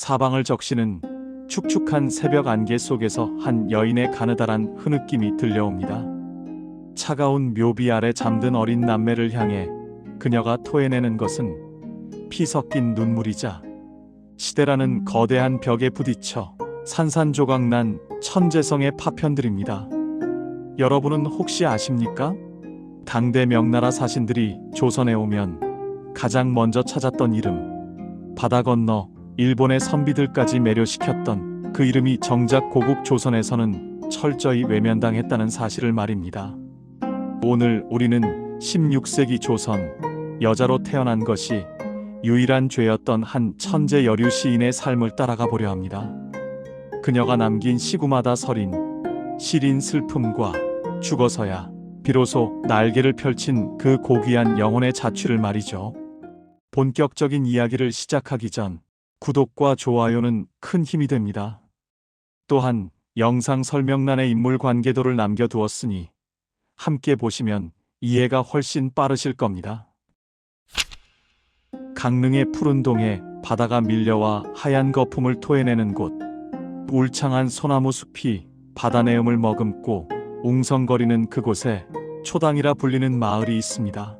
사방을 적시는 축축한 새벽 안개 속에서 한 여인의 가느다란 흐느낌이 들려옵니다. 차가운 묘비 아래 잠든 어린 남매를 향해 그녀가 토해내는 것은 피 섞인 눈물이자 시대라는 거대한 벽에 부딪혀 산산조각 난 천재성의 파편들입니다. 여러분은 혹시 아십니까? 당대 명나라 사신들이 조선에 오면 가장 먼저 찾았던 이름, 바다 건너 일본의 선비들까지 매료시켰던 그 이름이 정작 고국 조선에서는 철저히 외면당했다는 사실을 말입니다. 오늘 우리는 16세기 조선 여자로 태어난 것이 유일한 죄였던 한 천재 여류 시인의 삶을 따라가 보려 합니다. 그녀가 남긴 시구마다 서린 시린 슬픔과 죽어서야 비로소 날개를 펼친 그 고귀한 영혼의 자취를 말이죠. 본격적인 이야기를 시작하기 전 구독과 좋아요는 큰 힘이 됩니다. 또한 영상 설명란에 인물 관계도를 남겨두었으니 함께 보시면 이해가 훨씬 빠르실 겁니다. 강릉의 푸른 동에 바다가 밀려와 하얀 거품을 토해내는 곳, 울창한 소나무 숲이 바다 내음을 머금고 웅성거리는 그곳에 초당이라 불리는 마을이 있습니다.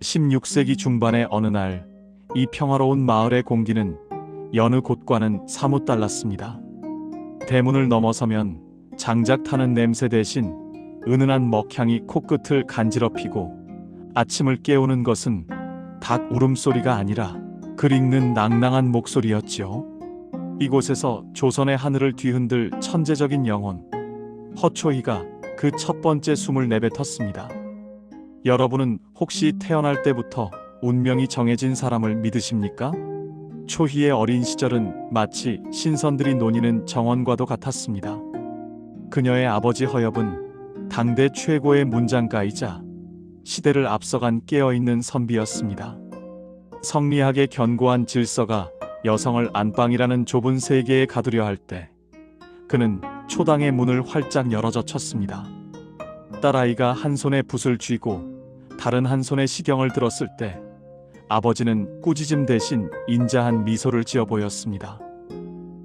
16세기 중반의 어느 날, 이 평화로운 마을의 공기는 여느 곳과는 사뭇 달랐습니다. 대문을 넘어서면 장작 타는 냄새 대신 은은한 먹향이 코끝을 간지럽히고 아침을 깨우는 것은 닭 울음소리가 아니라 글 읽는 낭낭한 목소리였지요. 이곳에서 조선의 하늘을 뒤흔들 천재적인 영혼 허초희가 그 첫 번째 숨을 내뱉었습니다. 여러분은 혹시 태어날 때부터 운명이 정해진 사람을 믿으십니까? 초희의 어린 시절은 마치 신선들이 논의는 정원과도 같았습니다. 그녀의 아버지 허엽은 당대 최고의 문장가이자 시대를 앞서간 깨어있는 선비였습니다. 성리학의 견고한 질서가 여성을 안방이라는 좁은 세계에 가두려 할 때 그는 초당의 문을 활짝 열어젖혔습니다. 딸아이가 한 손에 붓을 쥐고 다른 한 손에 시경을 들었을 때 아버지는 꾸짖음 대신 인자한 미소를 지어 보였습니다.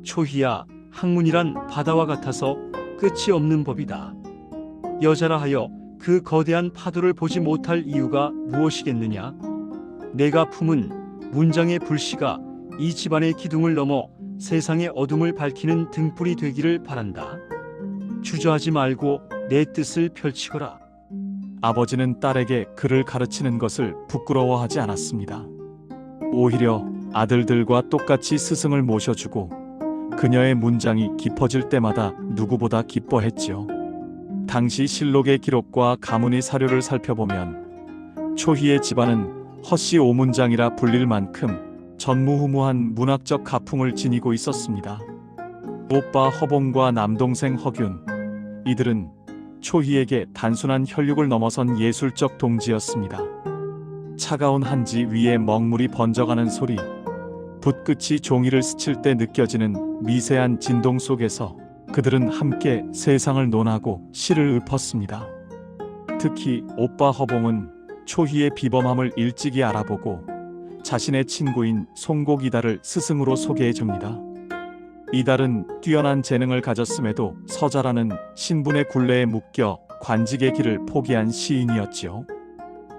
초희야, 학문이란 바다와 같아서 끝이 없는 법이다. 여자라 하여 그 거대한 파도를 보지 못할 이유가 무엇이겠느냐? 내가 품은 문장의 불씨가 이 집안의 기둥을 넘어 세상의 어둠을 밝히는 등불이 되기를 바란다. 주저하지 말고 내 뜻을 펼치거라. 아버지는 딸에게 글을 가르치는 것을 부끄러워하지 않았습니다. 오히려 아들들과 똑같이 스승을 모셔주고 그녀의 문장이 깊어질 때마다 누구보다 기뻐했지요. 당시 실록의 기록과 가문의 사료를 살펴보면 초희의 집안은 허씨 오문장이라 불릴 만큼 전무후무한 문학적 가풍을 지니고 있었습니다. 오빠 허봉과 남동생 허균 이들은 초희에게 단순한 혈육을 넘어선 예술적 동지였습니다. 차가운 한지 위에 먹물이 번져가는 소리, 붓끝이 종이를 스칠 때 느껴지는 미세한 진동 속에서 그들은 함께 세상을 논하고 시를 읊었습니다. 특히 오빠 허봉은 초희의 비범함을 일찍이 알아보고 자신의 친구인 송곡 이달을 스승으로 소개해 줍니다. 이달은 뛰어난 재능을 가졌음에도 서자라는 신분의 굴레에 묶여 관직의 길을 포기한 시인이었지요.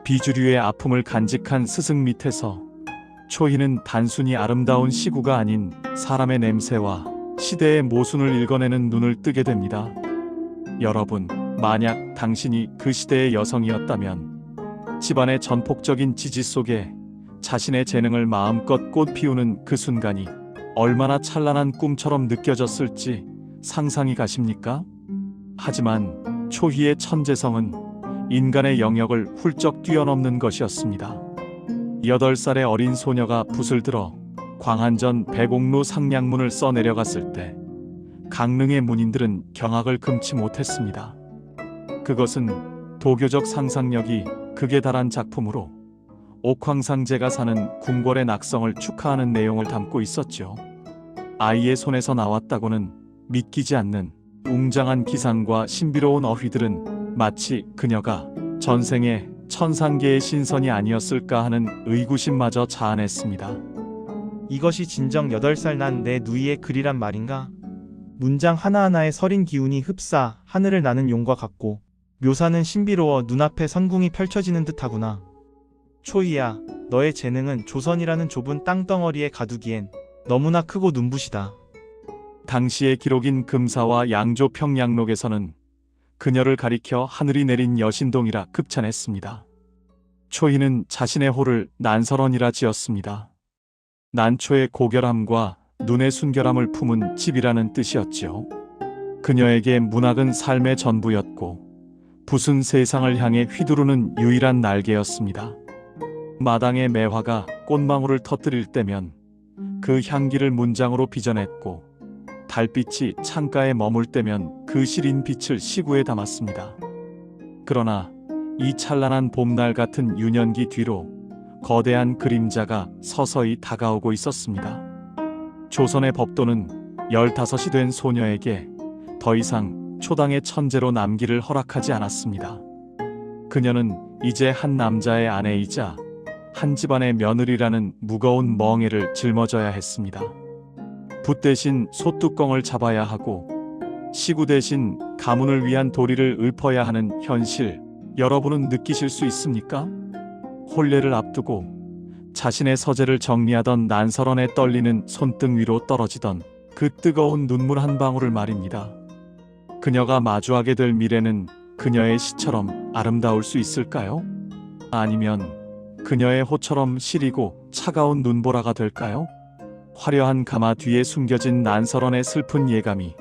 비주류의 아픔을 간직한 스승 밑에서 초희는 단순히 아름다운 시구가 아닌 사람의 냄새와 시대의 모순을 읽어내는 눈을 뜨게 됩니다. 여러분, 만약 당신이 그 시대의 여성이었다면 집안의 전폭적인 지지 속에 자신의 재능을 마음껏 꽃 피우는 그 순간이 얼마나 찬란한 꿈처럼 느껴졌을지 상상이 가십니까? 하지만 초희의 천재성은 인간의 영역을 훌쩍 뛰어넘는 것이었습니다. 8살의 어린 소녀가 붓을 들어 광안전 배곡루 상량문을 써내려갔을 때 강릉의 문인들은 경악을 금치 못했습니다. 그것은 도교적 상상력이 극에 달한 작품으로 옥황상제가 사는 궁궐의 낙성을 축하하는 내용을 담고 있었죠. 아이의 손에서 나왔다고는 믿기지 않는 웅장한 기상과 신비로운 어휘들은 마치 그녀가 전생에 천상계의 신선이 아니었을까 하는 의구심마저 자아냈습니다. 이것이 진정 8살 난 내 누이의 글이란 말인가? 문장 하나하나에 서린 기운이 흡사 하늘을 나는 용과 같고 묘사는 신비로워 눈앞에 선궁이 펼쳐지는 듯하구나. 초이야, 너의 재능은 조선이라는 좁은 땅덩어리에 가두기엔 너무나 크고 눈부시다. 당시의 기록인 금사와 양조 평양록에서는 그녀를 가리켜 하늘이 내린 여신동이라 급찬했습니다. 초희는 자신의 호를 난설원이라 지었습니다. 난초의 고결함과 눈의 순결함을 품은 집이라는 뜻이었지요. 그녀에게 문학은 삶의 전부였고 붓은 세상을 향해 휘두르는 유일한 날개였습니다. 마당의 매화가 꽃망울을 터뜨릴 때면 그 향기를 문장으로 빚어냈고 달빛이 창가에 머물 때면 그 시린 빛을 시구에 담았습니다. 그러나 이 찬란한 봄날 같은 유년기 뒤로 거대한 그림자가 서서히 다가오고 있었습니다. 조선의 법도는 15이 된 소녀에게 더 이상 초당의 천재로 남기를 허락하지 않았습니다. 그녀는 이제 한 남자의 아내이자 한 집안의 며느리라는 무거운 멍에를 짊어져야 했습니다. 붓 대신 소뚜껑을 잡아야 하고 시구 대신 가문을 위한 도리를 읊어야 하는 현실 여러분은 느끼실 수 있습니까? 혼례를 앞두고 자신의 서재를 정리하던 난설원에 떨리는 손등 위로 떨어지던 그 뜨거운 눈물 한 방울을 말입니다. 그녀가 마주하게 될 미래는 그녀의 시처럼 아름다울 수 있을까요? 아니면 그녀의 호처럼 시리고 차가운 눈보라가 될까요? 화려한 가마 뒤에 숨겨진 난설원의 슬픈 예감이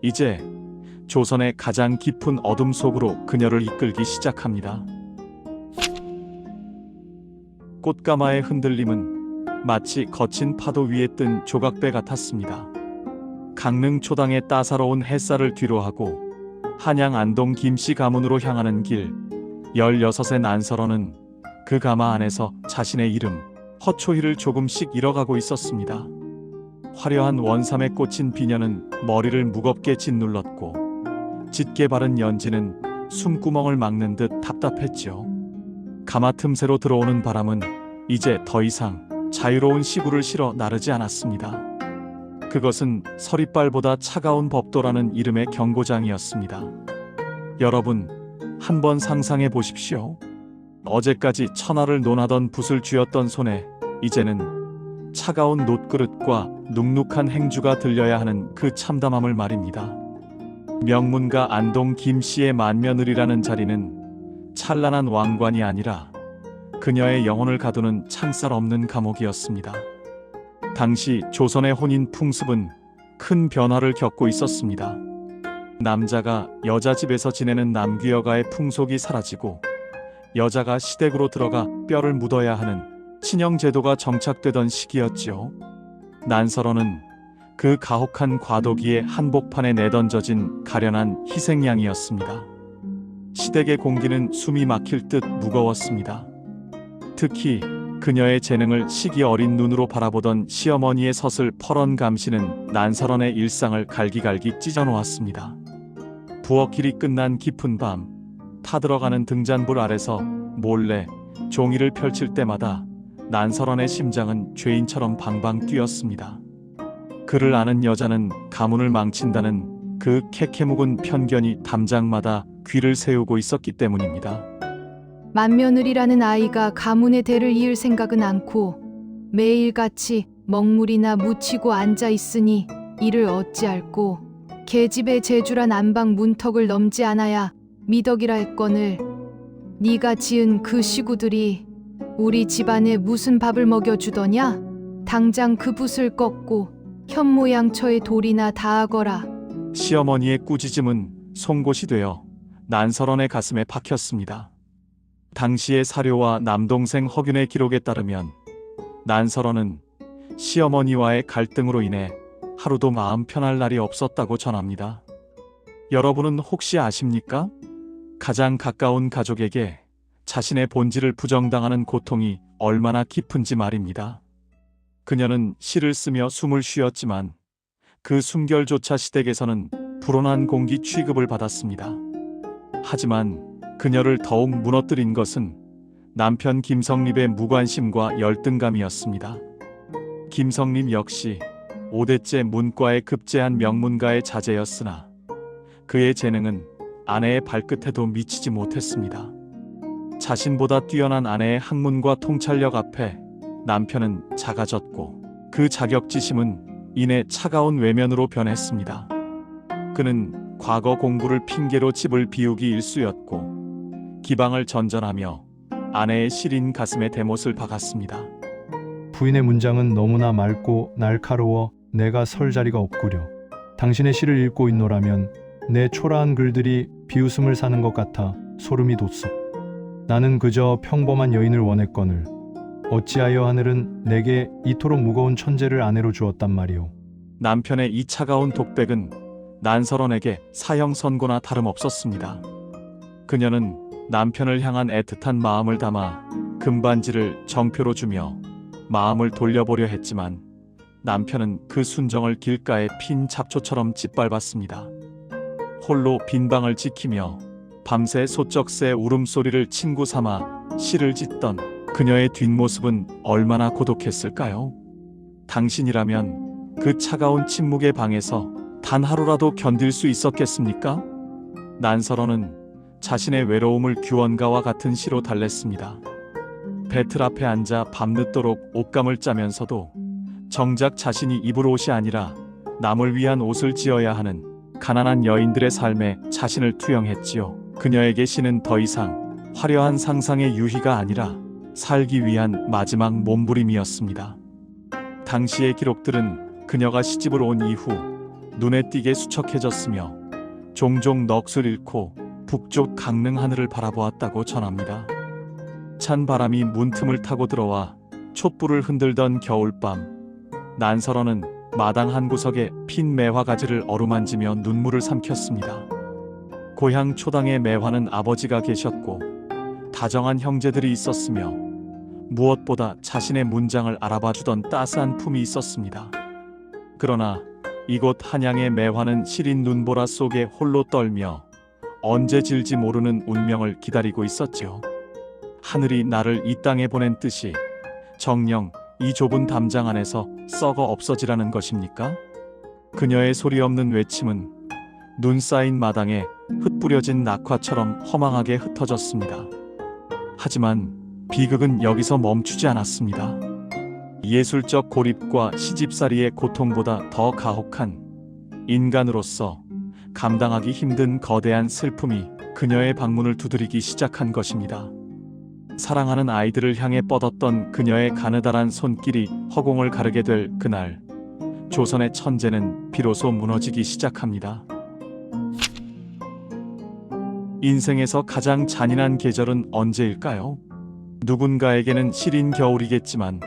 이제 조선의 가장 깊은 어둠 속으로 그녀를 이끌기 시작합니다. 꽃가마의 흔들림은 마치 거친 파도 위에 뜬 조각배 같았습니다. 강릉 초당의 따사로운 햇살을 뒤로하고 한양 안동 김씨 가문으로 향하는 길 16의 난설원은 그 가마 안에서 자신의 이름 허초희를 조금씩 잃어가고 있었습니다. 화려한 원삼에 꽂힌 비녀는 머리를 무겁게 짓눌렀고 짙게 바른 연지는 숨구멍을 막는 듯 답답했죠. 가마 틈새로 들어오는 바람은 이제 더 이상 자유로운 시구를 실어 나르지 않았습니다. 그것은 서리빨보다 차가운 법도라는 이름의 경고장이었습니다. 여러분, 한번 상상해 보십시오. 어제까지 천하를 논하던 붓을 쥐었던 손에 이제는 차가운 놋그릇과 눅눅한 행주가 들려야 하는 그 참담함을 말입니다. 명문가 안동 김씨의 만며느리라는 자리는 찬란한 왕관이 아니라 그녀의 영혼을 가두는 창살 없는 감옥이었습니다. 당시 조선의 혼인 풍습은 큰 변화를 겪고 있었습니다. 남자가 여자 집에서 지내는 남귀여가의 풍속이 사라지고 여자가 시댁으로 들어가 뼈를 묻어야 하는 친형 제도가 정착되던 시기였지요. 난설어는 그 가혹한 과도기의 한복판에 내던져진 가련한 희생양이었습니다. 시댁의 공기는 숨이 막힐 듯 무거웠습니다. 특히 그녀의 재능을 시기 어린 눈으로 바라보던 시어머니의 서슬 퍼런 감시는 난설원의 일상을 갈기갈기 찢어놓았습니다. 부엌길이 끝난 깊은 밤, 타들어가는 등잔불 아래서 몰래 종이를 펼칠 때마다 난설원의 심장은 죄인처럼 방방 뛰었습니다. 그를 아는 여자는 가문을 망친다는 그 캐캐묵은 편견이 담장마다 귀를 세우고 있었기 때문입니다. 맏며느리라는 아이가 가문의 대를 이을 생각은 않고 매일같이 먹물이나 묻히고 앉아 있으니 이를 어찌할꼬 계집의 제주란 안방 문턱을 넘지 않아야 미덕이라 했거늘 네가 지은 그 시구들이 우리 집안에 무슨 밥을 먹여주더냐? 당장 그 붓을 꺾고 현모양처의 돌이나 다하거라. 시어머니의 꾸짖음은 송곳이 되어 난설원의 가슴에 박혔습니다. 당시의 사료와 남동생 허균의 기록에 따르면 난설원은 시어머니와의 갈등으로 인해 하루도 마음 편할 날이 없었다고 전합니다. 여러분은 혹시 아십니까? 가장 가까운 가족에게 자신의 본질을 부정당하는 고통이 얼마나 깊은지 말입니다. 그녀는 시를 쓰며 숨을 쉬었지만 그 숨결조차 시댁에서는 불온한 공기 취급을 받았습니다. 하지만 그녀를 더욱 무너뜨린 것은 남편 김성립의 무관심과 열등감이었습니다. 김성림 역시 5대째 문과에 급제한 명문가의 자제였으나 그의 재능은 아내의 발끝에도 미치지 못했습니다. 자신보다 뛰어난 아내의 학문과 통찰력 앞에 남편은 작아졌고 그 자격지심은 이내 차가운 외면으로 변했습니다. 그는 과거 공부를 핑계로 집을 비우기 일쑤였고 기방을 전전하며 아내의 시린 가슴에 대못을 박았습니다. 부인의 문장은 너무나 맑고 날카로워 내가 설 자리가 없구려. 당신의 시를 읽고 있노라면 내 초라한 글들이 비웃음을 사는 것 같아 소름이 돋소. 나는 그저 평범한 여인을 원했거늘 어찌하여 하늘은 내게 이토록 무거운 천재를 아내로 주었단 말이오. 남편의 이 차가운 독백은 난설원에게 사형 선고나 다름없었습니다. 그녀는 남편을 향한 애틋한 마음을 담아 금반지를 정표로 주며 마음을 돌려보려 했지만 남편은 그 순정을 길가에 핀 잡초처럼 짓밟았습니다. 홀로 빈방을 지키며 밤새 소쩍새 울음소리를 친구 삼아 시를 짓던 그녀의 뒷모습은 얼마나 고독했을까요? 당신이라면 그 차가운 침묵의 방에서 단 하루라도 견딜 수 있었겠습니까? 난설어는 자신의 외로움을 규원가와 같은 시로 달랬습니다. 배틀 앞에 앉아 밤늦도록 옷감을 짜면서도 정작 자신이 입을 옷이 아니라 남을 위한 옷을 지어야 하는 가난한 여인들의 삶에 자신을 투영했지요. 그녀에게 시는 더 이상 화려한 상상의 유희가 아니라 살기 위한 마지막 몸부림이었습니다. 당시의 기록들은 그녀가 시집을 온 이후 눈에 띄게 수척해졌으며 종종 넋을 잃고 북쪽 강릉 하늘을 바라보았다고 전합니다. 찬 바람이 문틈을 타고 들어와 촛불을 흔들던 겨울밤 난설어는 마당 한 구석에 핀 매화 가지를 어루만지며 눈물을 삼켰습니다. 고향 초당에 매화는 아버지가 계셨고 다정한 형제들이 있었으며 무엇보다 자신의 문장을 알아봐 주던 따스한 품이 있었습니다. 그러나 이곳 한양의 매화는 시린 눈보라 속에 홀로 떨며 언제 질지 모르는 운명을 기다리고 있었지요. 하늘이 나를 이 땅에 보낸 뜻이 정령 이 좁은 담장 안에서 썩어 없어지라는 것입니까? 그녀의 소리 없는 외침은 눈 쌓인 마당에 흩뿌려진 낙화처럼 허망하게 흩어졌습니다. 하지만 비극은 여기서 멈추지 않았습니다. 예술적 고립과 시집살이의 고통보다 더 가혹한 인간으로서 감당하기 힘든 거대한 슬픔이 그녀의 방문을 두드리기 시작한 것입니다. 사랑하는 아이들을 향해 뻗었던 그녀의 가느다란 손길이 허공을 가르게 될 그날, 조선의 천재는 비로소 무너지기 시작합니다. 인생에서 가장 잔인한 계절은 언제일까요? 누군가에게는 시린 겨울이겠지만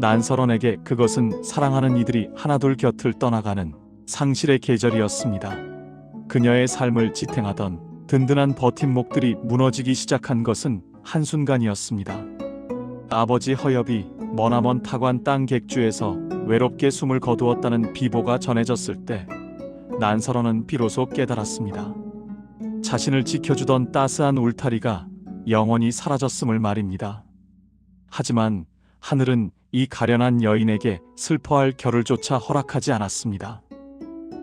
난설원에게 그것은 사랑하는 이들이 하나둘 곁을 떠나가는 상실의 계절이었습니다. 그녀의 삶을 지탱하던 든든한 버팀목들이 무너지기 시작한 것은 한순간이었습니다. 아버지 허엽이 머나먼 타관 땅 객주에서 외롭게 숨을 거두었다는 비보가 전해졌을 때 난설원은 비로소 깨달았습니다. 자신을 지켜주던 따스한 울타리가 영원히 사라졌음을 말입니다. 하지만 하늘은 이 가련한 여인에게 슬퍼할 겨를조차 허락하지 않았습니다.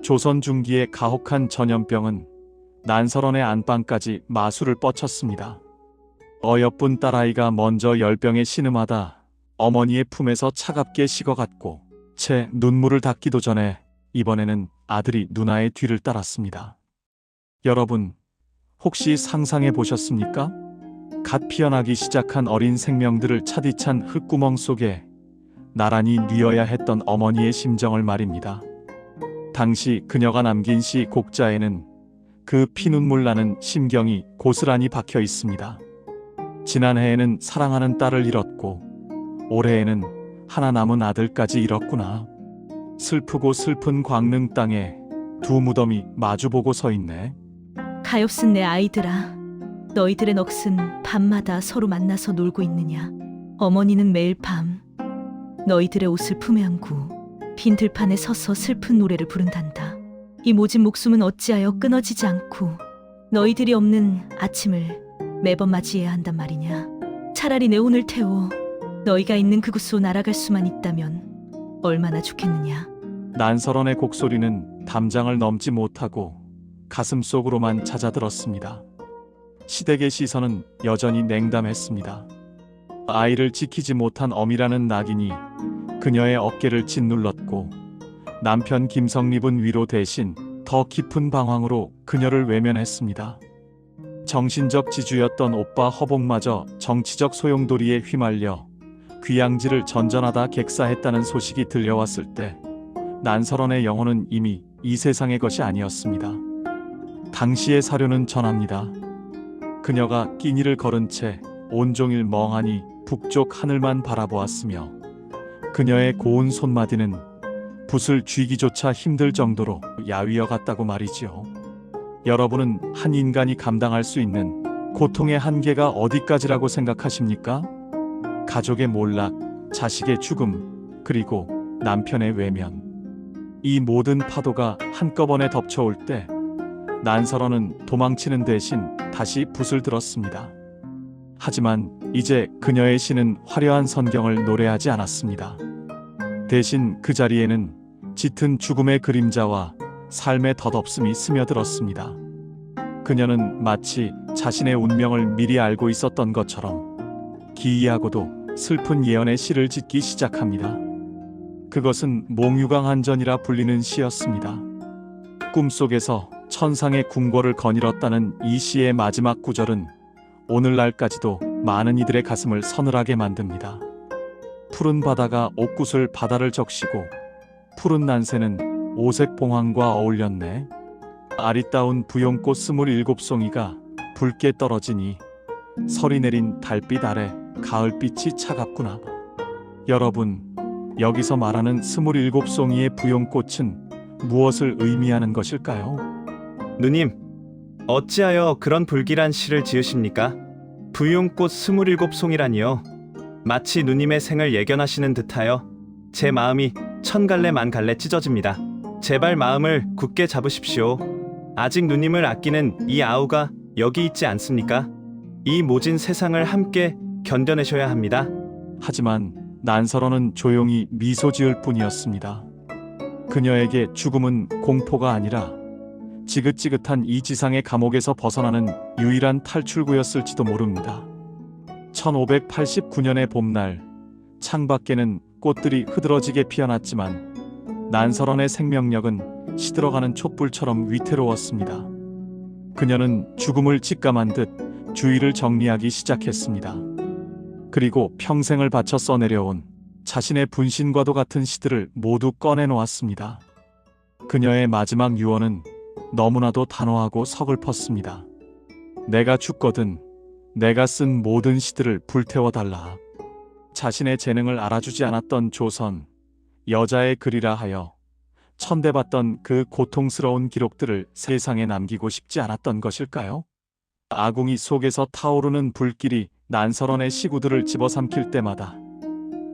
조선 중기의 가혹한 전염병은 난설원의 안방까지 마술을 뻗쳤습니다. 어여쁜 딸아이가 먼저 열병에 신음하다 어머니의 품에서 차갑게 식어갔고 채 눈물을 닦기도 전에 이번에는 아들이 누나의 뒤를 따랐습니다. 여러분, 혹시 상상해 보셨습니까? 갓 피어나기 시작한 어린 생명들을 차디찬 흙구멍 속에 나란히 뉘어야 했던 어머니의 심정을 말입니다. 당시 그녀가 남긴 시 곡자에는 그 피눈물 나는 심경이 고스란히 박혀 있습니다. 지난해에는 사랑하는 딸을 잃었고 올해에는 하나 남은 아들까지 잃었구나. 슬프고 슬픈 광릉 땅에 두 무덤이 마주보고 서 있네. 가엾은 내 아이들아. 너희들의 넋은 밤마다 서로 만나서 놀고 있느냐. 어머니는 매일 밤 너희들의 옷을 품에 안고 빈 들판에 서서 슬픈 노래를 부른단다. 이 모진 목숨은 어찌하여 끊어지지 않고 너희들이 없는 아침을 매번 맞이해야 한단 말이냐. 차라리 내 혼을 태워 너희가 있는 그곳으로 날아갈 수만 있다면 얼마나 좋겠느냐. 난설원의 곡소리는 담장을 넘지 못하고 가슴 속으로만 잦아들었습니다. 시댁의 시선은 여전히 냉담했습니다. 아이를 지키지 못한 어미라는 낙인이 그녀의 어깨를 짓눌렀고 남편 김성립은 위로 대신 더 깊은 방황으로 그녀를 외면했습니다. 정신적 지주였던 오빠 허복마저 정치적 소용돌이에 휘말려 귀양지를 전전하다 객사했다는 소식이 들려왔을 때 난설원의 영혼은 이미 이 세상의 것이 아니었습니다. 당시의 사료는 전합니다. 그녀가 끼니를 걸은 채 온종일 멍하니 북쪽 하늘만 바라보았으며 그녀의 고운 손마디는 붓을 쥐기조차 힘들 정도로 야위어 같다고 말이지요. 여러분은 한 인간이 감당할 수 있는 고통의 한계가 어디까지라고 생각하십니까? 가족의 몰락, 자식의 죽음, 그리고 남편의 외면. 이 모든 파도가 한꺼번에 덮쳐올 때 난설원은 도망치는 대신 다시 붓을 들었습니다. 하지만 이제 그녀의 시는 화려한 선경을 노래하지 않았습니다. 대신 그 자리에는 짙은 죽음의 그림자와 삶의 덧없음이 스며들었습니다. 그녀는 마치 자신의 운명을 미리 알고 있었던 것처럼 기이하고도 슬픈 예언의 시를 짓기 시작합니다. 그것은 몽유강한전이라 불리는 시였습니다. 꿈속에서 천상의 궁궐을 거닐었다는 이 시의 마지막 구절은 오늘날까지도 많은 이들의 가슴을 서늘하게 만듭니다. 푸른 바다가 옥구슬 바다를 적시고 푸른 난새는 오색 봉황과 어울렸네. 아리따운 부용꽃 스물일곱 송이가 붉게 떨어지니 설이 내린 달빛 아래 가을빛이 차갑구나. 여러분, 여기서 말하는 스물일곱 송이의 부용꽃은 무엇을 의미하는 것일까요? 누님, 어찌하여 그런 불길한 시를 지으십니까? 부용꽃 스물일곱 송이라니요. 마치 누님의 생을 예견하시는 듯하여 제 마음이 천 갈래 만 갈래 찢어집니다. 제발 마음을 굳게 잡으십시오. 아직 누님을 아끼는 이 아우가 여기 있지 않습니까? 이 모진 세상을 함께 견뎌내셔야 합니다. 하지만 난설원은 조용히 미소 지을 뿐이었습니다. 그녀에게 죽음은 공포가 아니라 지긋지긋한 이 지상의 감옥에서 벗어나는 유일한 탈출구였을지도 모릅니다. 1589년의 봄날, 창밖에는 꽃들이 흐드러지게 피어났지만 난설원의 생명력은 시들어가는 촛불처럼 위태로웠습니다. 그녀는 죽음을 직감한 듯 주위를 정리하기 시작했습니다. 그리고 평생을 바쳐 써내려온 자신의 분신과도 같은 시들을 모두 꺼내놓았습니다. 그녀의 마지막 유언은 너무나도 단호하고 서글펐습니다. 내가 죽거든 내가 쓴 모든 시들을 불태워달라. 자신의 재능을 알아주지 않았던 조선, 여자의 글이라 하여 천대받던 그 고통스러운 기록들을 세상에 남기고 싶지 않았던 것일까요? 아궁이 속에서 타오르는 불길이 난설원의 시구들을 집어삼킬 때마다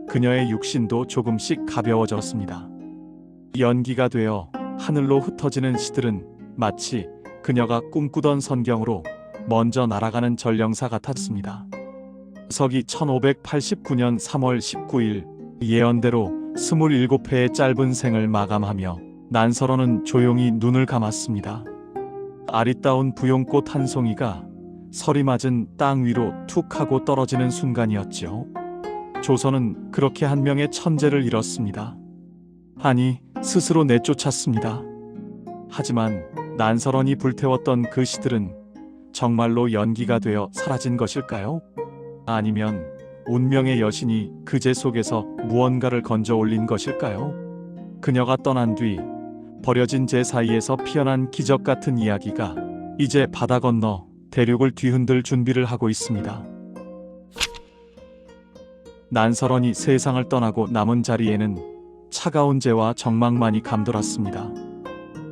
그녀의 육신도 조금씩 가벼워졌습니다. 연기가 되어 하늘로 흩어지는 시들은 마치 그녀가 꿈꾸던 선경으로 먼저 날아가는 전령사 같았습니다. 서기 1589년 3월 19일 예언대로 27회의 짧은 생을 마감하며 난설원은 조용히 눈을 감았습니다. 아리따운 부용꽃 한 송이가 설이 맞은 땅 위로 툭 하고 떨어지는 순간이었지요. 조선은 그렇게 한 명의 천재를 잃었습니다. 아니, 스스로 내쫓았습니다. 하지만 난설원이 불태웠던 그 시들은 정말로 연기가 되어 사라진 것일까요? 아니면 운명의 여신이 그제 속에서 무언가를 건져 올린 것일까요? 그녀가 떠난 뒤 버려진 제 사이에서 피어난 기적 같은 이야기가 이제 바다 건너 대륙을 뒤흔들 준비를 하고 있습니다. 난설원이 세상을 떠나고 남은 자리에는 차가운 재와 정막만이 감돌았습니다.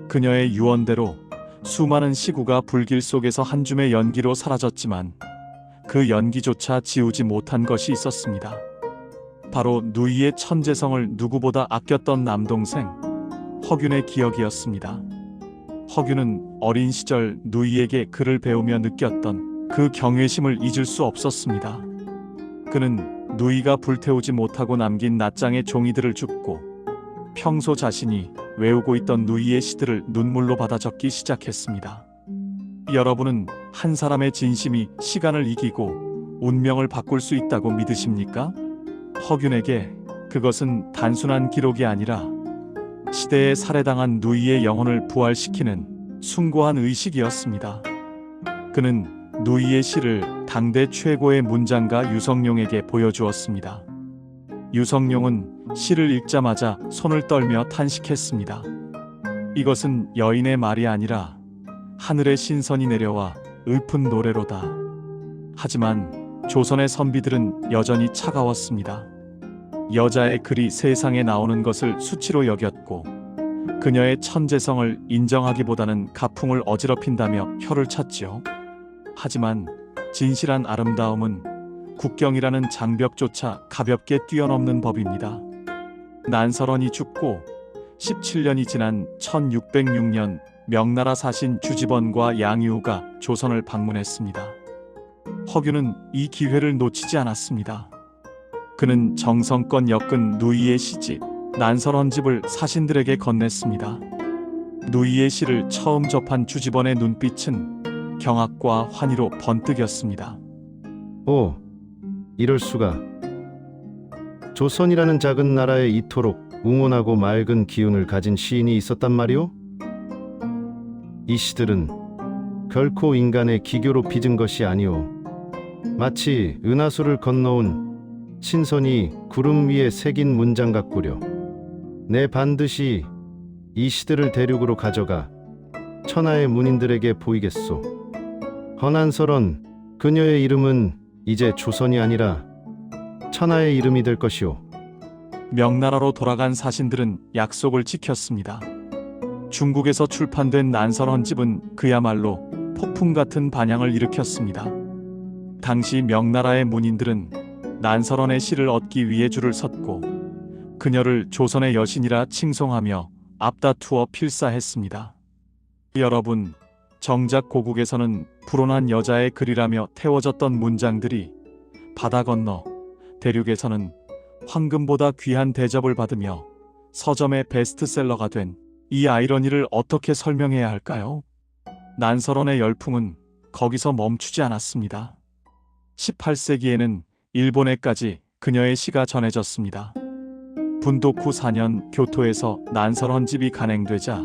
그녀의 유언대로 수많은 시구가 불길 속에서 한 줌의 연기로 사라졌지만 그 연기조차 지우지 못한 것이 있었습니다. 바로 누이의 천재성을 누구보다 아꼈던 남동생 허균의 기억이었습니다. 허균은 어린 시절 누이에게 글을 배우며 느꼈던 그 경외심을 잊을 수 없었습니다. 그는 누이가 불태우지 못하고 남긴 낱장의 종이들을 줍고 평소 자신이 외우고 있던 누이의 시들을 눈물로 받아 적기 시작했습니다. 여러분은 한 사람의 진심이 시간을 이기고 운명을 바꿀 수 있다고 믿으십니까? 허균에게 그것은 단순한 기록이 아니라 시대에 살해당한 누이의 영혼을 부활시키는 숭고한 의식이었습니다. 그는 누이의 시를 당대 최고의 문장가 유성룡에게 보여주었습니다. 유성룡은 시를 읽자마자 손을 떨며 탄식했습니다. 이것은 여인의 말이 아니라 하늘의 신선이 내려와 읊은 노래로다. 하지만 조선의 선비들은 여전히 차가웠습니다. 여자의 글이 세상에 나오는 것을 수치로 여겼고 그녀의 천재성을 인정하기보다는 가풍을 어지럽힌다며 혀를 찼지요. 하지만 진실한 아름다움은 국경이라는 장벽조차 가볍게 뛰어넘는 법입니다. 난설원이 죽고 17년이 지난 1606년 명나라 사신 주지번과 양이우가 조선을 방문했습니다. 허균은 이 기회를 놓치지 않았습니다. 그는 정성껏 엮은 누이의 시집 난설원집을 사신들에게 건넸습니다. 누이의 시를 처음 접한 주지번의 눈빛은 경악과 환희로 번뜩였습니다. 오, 이럴 수가. 조선이라는 작은 나라에 이토록 웅원하고 맑은 기운을 가진 시인이 있었단 말이오? 이 시들은 결코 인간의 기교로 빚은 것이 아니오. 마치 은하수를 건너온 신선이 구름 위에 새긴 문장 같구려. 내 반드시 이 시들을 대륙으로 가져가 천하의 문인들에게 보이겠소. 허난설원 그녀의 이름은 이제 조선이 아니라 천하의 이름이 될 것이오. 명나라로 돌아간 사신들은 약속을 지켰습니다. 중국에서 출판된 난설원집은 그야말로 폭풍 같은 반향을 일으켰습니다. 당시 명나라의 문인들은 난설원의 시를 얻기 위해 줄을 섰고 그녀를 조선의 여신이라 칭송하며 앞다투어 필사했습니다. 여러분, 정작 고국에서는 불온한 여자의 글이라며 태워졌던 문장들이 바다 건너 대륙에서는 황금보다 귀한 대접을 받으며 서점의 베스트셀러가 된 이 아이러니를 어떻게 설명해야 할까요? 난설원의 열풍은 거기서 멈추지 않았습니다. 18세기에는 일본에까지 그녀의 시가 전해졌습니다. 분독후 4년 교토에서 난설원집이 간행되자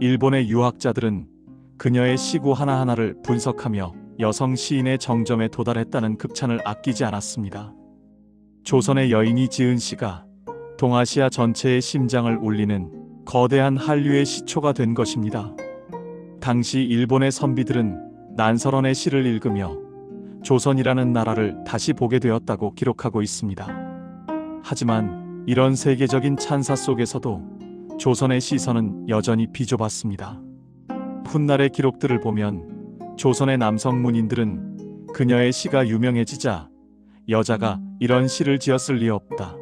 일본의 유학자들은 그녀의 시구 하나하나를 분석하며 여성 시인의 정점에 도달했다는 극찬을 아끼지 않았습니다. 조선의 여인이 지은 시가 동아시아 전체의 심장을 울리는 거대한 한류의 시초가 된 것입니다. 당시 일본의 선비들은 난설원의 시를 읽으며 조선이라는 나라를 다시 보게 되었다고 기록하고 있습니다. 하지만 이런 세계적인 찬사 속에서도 조선의 시선은 여전히 비좁았습니다. 훗날의 기록들을 보면 조선의 남성 문인들은 그녀의 시가 유명해지자 여자가 이런 시를 지었을 리 없다.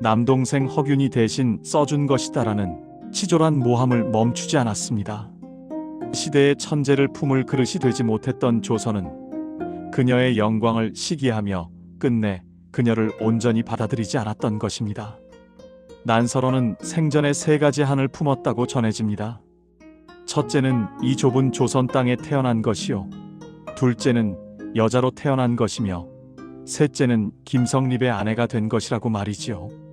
남동생 허균이 대신 써준 것이다라는 치졸한 모함을 멈추지 않았습니다. 시대의 천재를 품을 그릇이 되지 못했던 조선은 그녀의 영광을 시기하며 끝내 그녀를 온전히 받아들이지 않았던 것입니다. 난설원은 생전에 세 가지 한을 품었다고 전해집니다. 첫째는 이 좁은 조선 땅에 태어난 것이요. 둘째는 여자로 태어난 것이며 셋째는 김성립의 아내가 된 것이라고 말이지요.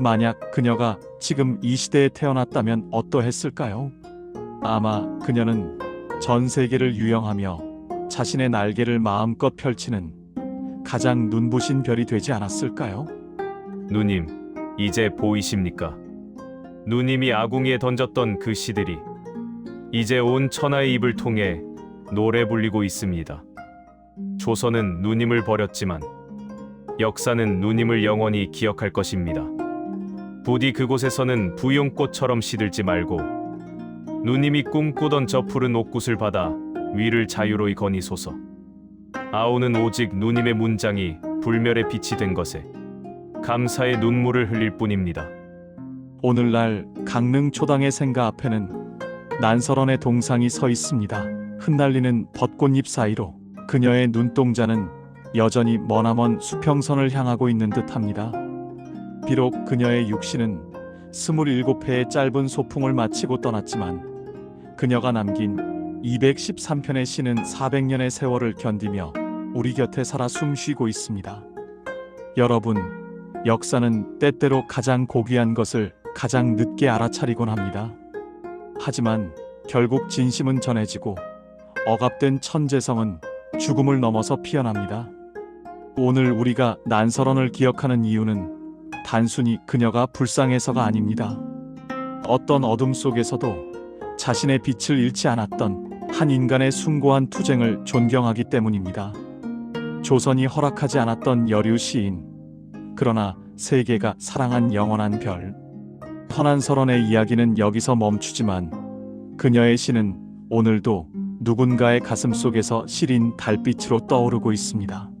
만약 그녀가 지금 이 시대에 태어났다면 어떠했을까요? 아마 그녀는 전 세계를 유영하며 자신의 날개를 마음껏 펼치는 가장 눈부신 별이 되지 않았을까요? 누님, 이제 보이십니까? 누님이 아궁이에 던졌던 그 시들이 이제 온 천하의 입을 통해 노래 불리고 있습니다. 조선은 누님을 버렸지만 역사는 누님을 영원히 기억할 것입니다. 부디 그곳에서는 부용꽃처럼 시들지 말고 누님이 꿈꾸던 저 푸른 옥굿을 받아 위를 자유로이 거니소서. 아오는 오직 누님의 문장이 불멸의 빛이 된 것에 감사의 눈물을 흘릴 뿐입니다. 오늘날 강릉 초당의 생가 앞에는 난설원의 동상이 서 있습니다. 흩날리는 벚꽃잎 사이로 그녀의 눈동자는 여전히 머나먼 수평선을 향하고 있는 듯합니다. 비록 그녀의 육신은 27회의 짧은 소풍을 마치고 떠났지만 그녀가 남긴 213편의 시는 400년의 세월을 견디며 우리 곁에 살아 숨쉬고 있습니다. 여러분, 역사는 때때로 가장 고귀한 것을 가장 늦게 알아차리곤 합니다. 하지만 결국 진심은 전해지고 억압된 천재성은 죽음을 넘어서 피어납니다. 오늘 우리가 난설원을 기억하는 이유는 단순히 그녀가 불쌍해서가 아닙니다. 어떤 어둠 속에서도 자신의 빛을 잃지 않았던 한 인간의 숭고한 투쟁을 존경하기 때문입니다. 조선이 허락하지 않았던 여류 시인, 그러나 세계가 사랑한 영원한 별. 헌안설원의 이야기는 여기서 멈추지만 그녀의 시는 오늘도 누군가의 가슴 속에서 시린 달빛으로 떠오르고 있습니다.